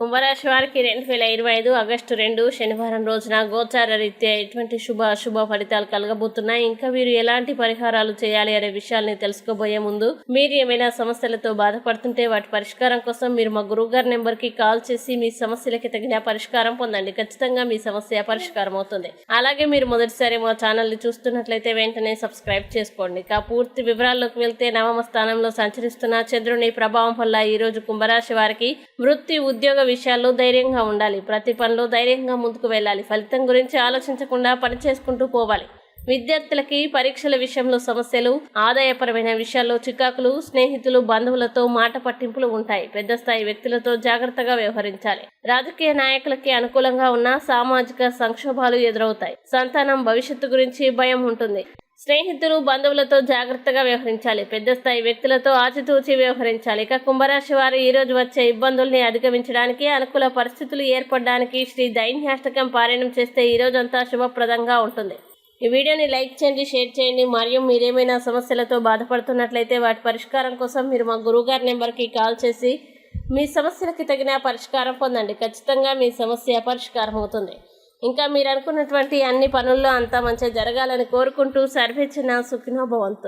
కుంభరాశి వారికి రెండు వేల ఇరవై ఐదు ఆగస్టు రెండు శనివారం రోజున గోచార రీత్యా ఎటువంటి శుభ అశుభ ఫలితాలు కలగబోతున్నాయి? ఇంకా వీరు ఎలాంటి పరిహారాలు చేయాలి అనే విషయాల్ని తెలుసుకోబోయే ముందు మీరు ఏమైనా సమస్యలతో బాధపడుతుంటే వాటి పరిష్కారం కోసం మీరు మా గురువు గారి నెంబర్కి కాల్ చేసి మీ సమస్యలకి తగిన పరిష్కారం పొందండి. ఖచ్చితంగా మీ సమస్య పరిష్కారం అవుతుంది. అలాగే మీరు మొదటిసారి మా ఛానల్ని చూస్తున్నట్లయితే వెంటనే సబ్స్క్రైబ్ చేసుకోండి. ఇక పూర్తి వివరాల్లోకి వెళ్తే నవమ స్థానంలో సంచరిస్తున్న చంద్రుని ప్రభావం వల్ల ఈ రోజు కుంభరాశి వారికి వృత్తి ఉద్యోగ విషయాల్లో ధైర్యంగా ఉండాలి. ప్రతి పనిలో ధైర్యంగా ముందుకు వెళ్ళాలి. ఫలితం గురించి ఆలోచించకుండా పని చేసుకుంటూ పోవాలి. విద్యార్థులకి పరీక్షల విషయంలో సమస్యలు ఆదాయపరమైన విషయాల్లో చికాకులు స్నేహితులు బంధువులతో మాట పట్టింపులు ఉంటాయి. పెద్ద స్థాయి వ్యక్తులతో జాగ్రత్తగా వ్యవహరించాలి. రాజకీయ నాయకులకి అనుకూలంగా ఉన్న సామాజిక సంక్షోభాలు ఎదురవుతాయి. సంతానం భవిష్యత్తు గురించి భయం ఉంటుంది. స్నేహితులు బంధువులతో జాగ్రత్తగా వ్యవహరించాలి. పెద్ద స్థాయి వ్యక్తులతో ఆచితూచి వ్యవహరించాలి. ఇక కుంభరాశి వారు ఈరోజు వచ్చే ఇబ్బందుల్ని అధిగమించడానికి అనుకూల పరిస్థితులు ఏర్పడడానికి శ్రీ దైన్యాష్టకం పారాయణం చేస్తే ఈ రోజంతా శుభప్రదంగా ఉంటుంది. ఈ వీడియోని లైక్ చేయండి షేర్ చేయండి. మరియు మీరేమైనా సమస్యలతో బాధపడుతున్నట్లయితే వాటి పరిష్కారం కోసం మీరు మా గురువుగారి నెంబర్కి కాల్ చేసి మీ సమస్యలకి తగిన పరిష్కారం పొందండి. ఖచ్చితంగా మీ సమస్య పరిష్కారం అవుతుంది ఇంకా మీరు అనుకున్నటువంటి అన్ని పనుల్లో అంతా మంచిగా జరగాలని కోరుకుంటూ సర్వేచన సుఖినోభవంతు.